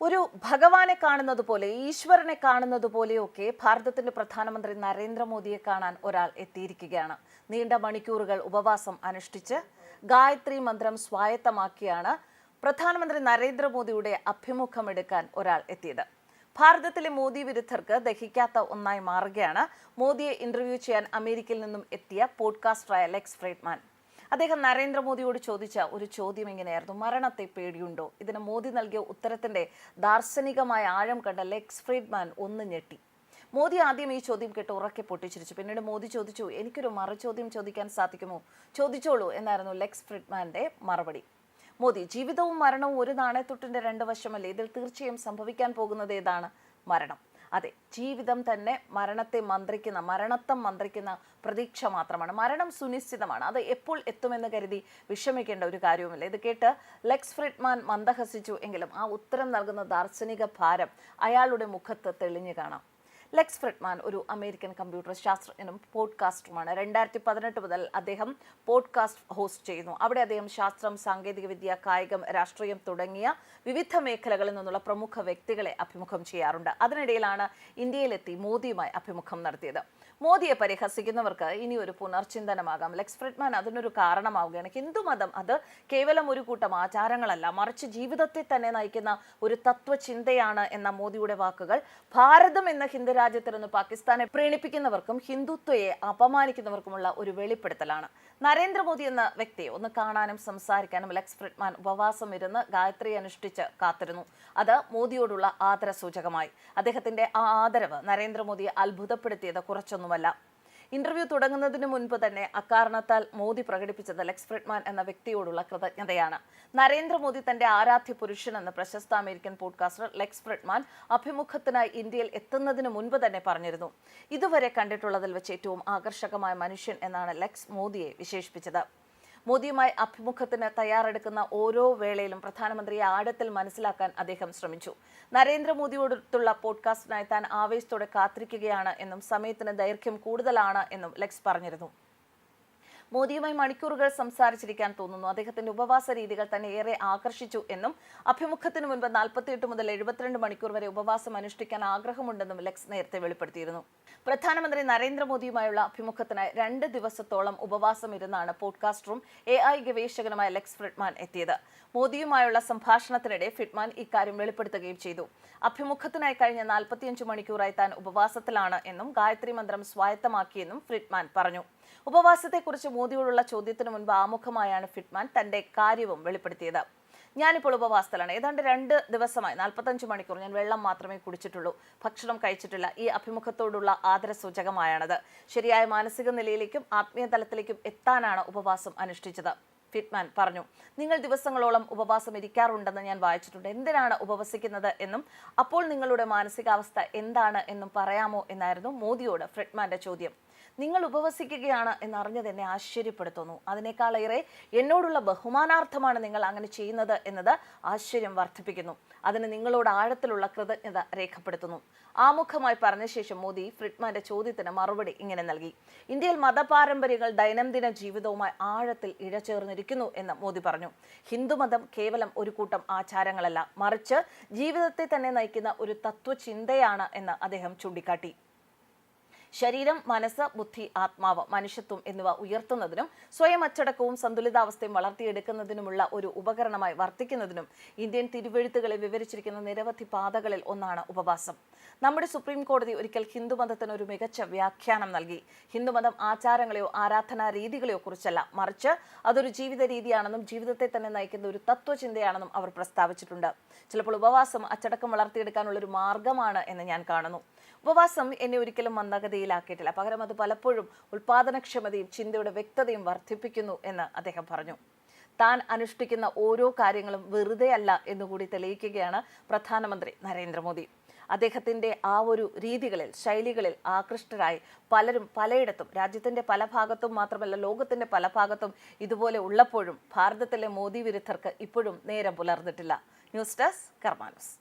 ഒരു ഭഗവാനെ കാണുന്നത് പോലെ ഈശ്വരനെ കാണുന്നത് പോലെയൊക്കെ ഭാരതത്തിന്റെ പ്രധാനമന്ത്രി നരേന്ദ്രമോദിയെ കാണാൻ ഒരാൾ എത്തിയിരിക്കുകയാണ്. നീണ്ട മണിക്കൂറുകൾ ഉപവാസം അനുഷ്ഠിച്ച് ഗായത്രി മന്ത്രം സ്വായത്തമാക്കിയാണ് പ്രധാനമന്ത്രി നരേന്ദ്രമോദിയുടെ അഭിമുഖമെടുക്കാൻ ഒരാൾ എത്തിയത്. ഭാരതത്തിലെ മോദി വിരുദ്ധർക്ക് ദഹിക്കാത്ത ഒന്നായി മാറുകയാണ്. മോദിയെ ഇന്റർവ്യൂ ചെയ്യാൻ അമേരിക്കയിൽ നിന്നും എത്തിയ പോഡ്കാസ്റ്ററായ ലെക്സ് ഫ്രൈഡ്മാൻ. അദ്ദേഹം നരേന്ദ്രമോദിയോട് ചോദിച്ച ഒരു ചോദ്യം എങ്ങനെയായിരുന്നു മരണത്തെ പേടിയുണ്ടോ? ഇതിന് മോദി നൽകിയ ഉത്തരത്തിന്റെ ദാർശനികമായ ആഴം കണ്ട ലെക്സ് ഫ്രീഡ്മാൻ ഒന്ന് ഞെട്ടി. മോദി ആദ്യം ഈ ചോദ്യം കേട്ട് ഉറക്കെ പൊട്ടിച്ചിരിച്ചു. പിന്നീട് മോദി ചോദിച്ചു എനിക്കൊരു മറുചോദ്യം ചോദിക്കാൻ സാധിക്കുമോ? ചോദിച്ചോളൂ എന്നായിരുന്നു ലെക്സ് ഫ്രിഡ്മാന്റെ മറുപടി. മോദി ജീവിതവും മരണവും ഒരു നാണയത്തൊട്ടിന്റെ രണ്ട് വശമല്ലേ? ഇതിൽ തീർച്ചയായും സംഭവിക്കാൻ പോകുന്നത് ഏതാണ്? മരണം. അതെ ജീവിതം തന്നെ മരണത്തെ മന്ത്രിക്കുന്ന മരണത്തം മന്ത്രിക്കുന്ന പ്രതീക്ഷ മാത്രമാണ്. മരണം സുനിശ്ചിതമാണ്. അത് എപ്പോൾ എത്തുമെന്ന് കരുതി വിഷമിക്കേണ്ട ഒരു കാര്യവുമില്ല. ഇത് കേട്ട് ലെക്സ് ഫ്രിഡ്മാൻ മന്ദഹസിച്ചു എങ്കിലും ആ ഉത്തരം നൽകുന്ന ദാർശനിക ഭാരം അയാളുടെ മുഖത്ത് തെളിഞ്ഞു കാണാം. ലെക്സ് ഫ്രിഡ്മാൻ ഒരു അമേരിക്കൻ കമ്പ്യൂട്ടർ ശാസ്ത്രജ്ഞനും പോഡ്കാസ്റ്ററുമാണ് രണ്ടായിരത്തി പതിനെട്ട് മുതൽ അദ്ദേഹം പോഡ്കാസ്റ്റ് ഹോസ്റ്റ് ചെയ്യുന്നു. അവിടെ അദ്ദേഹം ശാസ്ത്രം സാങ്കേതികവിദ്യ കായികം രാഷ്ട്രീയം തുടങ്ങിയ വിവിധ മേഖലകളിൽ നിന്നുള്ള പ്രമുഖ വ്യക്തികളെ അഭിമുഖം ചെയ്യാറുണ്ട്. അതിനിടയിലാണ് ഇന്ത്യയിലെത്തി മോദിയുമായി അഭിമുഖം നടത്തിയത്. മോദിയെ പരിഹസിക്കുന്നവർക്ക് ഇനി ഒരു പുനർചിന്തനമാകാം. ലെക്സ് ഫ്രിഡ്മാൻ അതിനൊരു കാരണമാവുകയാണ്. ഹിന്ദുമതം അത് കേവലം ഒരു കൂട്ടം ആചാരങ്ങളല്ല മറിച്ച് ജീവിതത്തെ തന്നെ നയിക്കുന്ന ഒരു തത്വചിന്തയാണ് എന്ന മോദിയുടെ വാക്കുകൾ ഭാരതം എന്ന ഹിന്ദു രാജ്യത്തിൽ നിന്ന് പാകിസ്ഥാനെ പ്രീണിപ്പിക്കുന്നവർക്കും ഹിന്ദുത്വയെ അപമാനിക്കുന്നവർക്കുമുള്ള ഒരു വെളിപ്പെടുത്തലാണ്. നരേന്ദ്രമോദി എന്ന വ്യക്തിയെ ഒന്ന് കാണാനും സംസാരിക്കാനും ലെക്സ് ഫ്രിഡ്മാൻ ഉപവാസം ഇരുന്ന് ഗായത്രി അനുഷ്ഠിച്ച് കാത്തിരുന്നു. അത് മോദിയോടുള്ള ആദര സൂചകമായി അദ്ദേഹത്തിന്റെ ആ ആദരവ് നരേന്ദ്രമോദിയെ അത്ഭുതപ്പെടുത്തിയത് കുറച്ചൊന്നുമല്ല. ഇന്റർവ്യൂ തുടങ്ങുന്നതിന് മുൻപ് തന്നെ അക്കാരണത്താൽ മോദി പ്രകടിപ്പിച്ചത് ലെക്സ് ഫ്രിഡ്മാൻ എന്ന വ്യക്തിയോടുള്ള കൃതജ്ഞതയാണ്. നരേന്ദ്രമോദി തന്റെ ആരാധ്യ പുരുഷനെന്ന് പ്രശസ്ത അമേരിക്കൻ പോഡ്കാസ്റ്റർ ലെക്സ് ഫ്രിഡ്മാൻ അഭിമുഖത്തിനായി ഇന്ത്യയിൽ എത്തുന്നതിന് മുൻപ് തന്നെ പറഞ്ഞിരുന്നു. ഇതുവരെ കണ്ടിട്ടുള്ളതിൽ വെച്ച് ഏറ്റവും ആകർഷകമായ മനുഷ്യൻ എന്നാണ് ലെക്സ് മോദിയെ വിശേഷിപ്പിച്ചത്. മോദിയുമായി അഭിമുഖത്തിന് തയ്യാറെടുക്കുന്ന ഓരോ വേളയിലും പ്രധാനമന്ത്രിയെ ആഴത്തിൽ മനസ്സിലാക്കാൻ അദ്ദേഹം ശ്രമിച്ചു. നരേന്ദ്രമോദിയോടുള്ള പോഡ്കാസ്റ്റിനായി താൻ ആവേശത്തോടെ കാത്തിരിക്കുകയാണ് എന്നും സമയത്തിന് ദൈർഘ്യം കൂടുതലാണ് എന്നും ലെക്സ് പറഞ്ഞിരുന്നു. മോദിയുമായി മണിക്കൂറുകൾ സംസാരിച്ചിരിക്കാൻ തോന്നുന്നു. അദ്ദേഹത്തിന്റെ ഉപവാസ രീതികൾ തന്നെ ഏറെ ആകർഷിച്ചു എന്നും അഭിമുഖത്തിന് മുൻപ് നാൽപ്പത്തിയെട്ട് മുതൽ എഴുപത്തിരണ്ട് മണിക്കൂർ വരെ ഉപവാസം അനുഷ്ഠിക്കാൻ ആഗ്രഹമുണ്ടെന്നും ലെക്സ് നേരത്തെ വെളിപ്പെടുത്തിയിരുന്നു. പ്രധാനമന്ത്രി നരേന്ദ്രമോദിയുമായുള്ള അഭിമുഖത്തിനായി രണ്ട് ദിവസത്തോളം ഉപവാസം ഇരുന്നാണ് പോഡ്കാസ്റ്ററും എ ഐ ഗവേഷകനുമായ ലെക്സ് ഫ്രിഡ്മാൻ എത്തിയത്. മോദിയുമായുള്ള സംഭാഷണത്തിനിടെ ഫിഡ്മാൻ ഇക്കാര്യം വെളിപ്പെടുത്തുകയും ചെയ്തു. അഭിമുഖത്തിനായി കഴിഞ്ഞ നാൽപ്പത്തിയഞ്ച് മണിക്കൂറായി താൻ ഉപവാസത്തിലാണ് എന്നും ഗായത്രി മന്ത്രം സ്വായത്തമാക്കിയെന്നും ഫ്രിഡ്മാൻ പറഞ്ഞു. ഉപവാസത്തെക്കുറിച്ച് മോദിയോടുള്ള ചോദ്യത്തിന് മുൻപ് ആമുഖമായാണ് ഫിറ്റ്മാൻ തന്റെ കാര്യവും വെളിപ്പെടുത്തിയത്. ഞാനിപ്പോൾ ഉപവാസത്തിലാണ്. ഏതാണ്ട് രണ്ട് ദിവസമായി നാൽപ്പത്തഞ്ച് മണിക്കൂർ ഞാൻ വെള്ളം മാത്രമേ കുടിച്ചിട്ടുള്ളൂ. ഭക്ഷണം കഴിച്ചിട്ടില്ല. ഈ അഭിമുഖത്തോടുള്ള ആദര സൂചകമായാണത് ശരിയായ മാനസിക നിലയിലേക്കും ആത്മീയ തലത്തിലേക്കും എത്താനാണ് ഉപവാസം അനുഷ്ഠിച്ചത് ഫിറ്റ്മാൻ പറഞ്ഞു. നിങ്ങൾ ദിവസങ്ങളോളം ഉപവാസം ഇരിക്കാറുണ്ടെന്ന് ഞാൻ വായിച്ചിട്ടുണ്ട്. എന്തിനാണ് ഉപവസിക്കുന്നത് എന്നും അപ്പോൾ നിങ്ങളുടെ മാനസികാവസ്ഥ എന്താണ് എന്നും പറയാമോ എന്നായിരുന്നു മോദിയോട് ഫിറ്റ്മാന്റെ ചോദ്യം. നിങ്ങൾ ഉപവസിക്കുകയാണ് എന്നറിഞ്ഞത് എന്നെ ആശ്ചര്യപ്പെടുത്തുന്നു. അതിനേക്കാളേറെ എന്നോടുള്ള ബഹുമാനാർത്ഥമാണ് നിങ്ങൾ അങ്ങനെ ചെയ്യുന്നത് എന്നത് ആശ്ചര്യം വർദ്ധിപ്പിക്കുന്നു. അതിന് നിങ്ങളോട് ആഴത്തിലുള്ള കൃതജ്ഞത രേഖപ്പെടുത്തുന്നു. ആമുഖമായി പറഞ്ഞ ശേഷം മോദി ഫ്രിഡ്മാന്റെ ചോദ്യത്തിന് മറുപടി ഇങ്ങനെ നൽകി. ഇന്ത്യയിൽ മതപാരമ്പര്യങ്ങൾ ദൈനംദിന ജീവിതവുമായി ആഴത്തിൽ ഇഴചേർന്നിരിക്കുന്നു എന്ന് മോദി പറഞ്ഞു. ഹിന്ദുമതം കേവലം ഒരു കൂട്ടം ആചാരങ്ങളല്ല. മറിച്ച് ജീവിതത്തെ തന്നെ നയിക്കുന്ന ഒരു തത്വചിന്തയാണ് എന്ന് അദ്ദേഹം ചൂണ്ടിക്കാട്ടി. ശരീരം മനസ്സ് ബുദ്ധി ആത്മാവ് മനുഷ്യത്വം എന്നിവ ഉയർത്തുന്നതിനും സ്വയം അച്ചടക്കവും സന്തുലിതാവസ്ഥയും വളർത്തിയെടുക്കുന്നതിനുമുള്ള ഒരു ഉപകരണമായി വർത്തിക്കുന്നതിനും ഇന്ത്യൻ തിരുവെഴുത്തുകളെ വിവരിച്ചിരിക്കുന്ന നിരവധി പാതകളിൽ ഒന്നാണ് ഉപവാസം. നമ്മുടെ സുപ്രീം കോടതി ഒരിക്കൽ ഹിന്ദുമതത്തിന് ഒരു മികച്ച വ്യാഖ്യാനം നൽകി. ഹിന്ദുമതം ആചാരങ്ങളെയോ ആരാധനാ രീതികളെയോ കുറിച്ചല്ല. മറിച്ച് അതൊരു ജീവിത രീതിയാണെന്നും ജീവിതത്തെ തന്നെ നയിക്കുന്ന ഒരു തത്വചിന്തയാണെന്നും അവർ പ്രസ്താവിച്ചിട്ടുണ്ട്. ചിലപ്പോൾ ഉപവാസം അച്ചടക്കം വളർത്തിയെടുക്കാനുള്ള ഒരു മാർഗമാണ് എന്ന് ഞാൻ കാണുന്നു. ഉപവാസം എന്നെ ഒരിക്കലും മന്ദഗതിയിലാക്കിയിട്ടില്ല പകരം അത് പലപ്പോഴും ഉൽപാദനക്ഷമതയും ചിന്തയുടെ വ്യക്തതയും വർദ്ധിപ്പിക്കുന്നു എന്ന് അദ്ദേഹം പറഞ്ഞു. താൻ അനുഷ്ഠിക്കുന്ന ഓരോ കാര്യങ്ങളും വെറുതെ അല്ല എന്നുകൂടി തെളിയിക്കുകയാണ് പ്രധാനമന്ത്രി നരേന്ദ്രമോദി. അദ്ദേഹത്തിന്റെ ആ ഒരു രീതികളിൽ ശൈലികളിൽ ആകൃഷ്ടരായി പലരും പലയിടത്തും രാജ്യത്തിന്റെ പല ഭാഗത്തും മാത്രമല്ല ലോകത്തിന്റെ പല ഭാഗത്തും ഇതുപോലെ ഉള്ളപ്പോഴും ഭാരതത്തിലെ മോദി വിരുദ്ധർക്ക് ഇപ്പോഴും നേരം പുലർന്നിട്ടില്ല. News desk കർമാനസ്.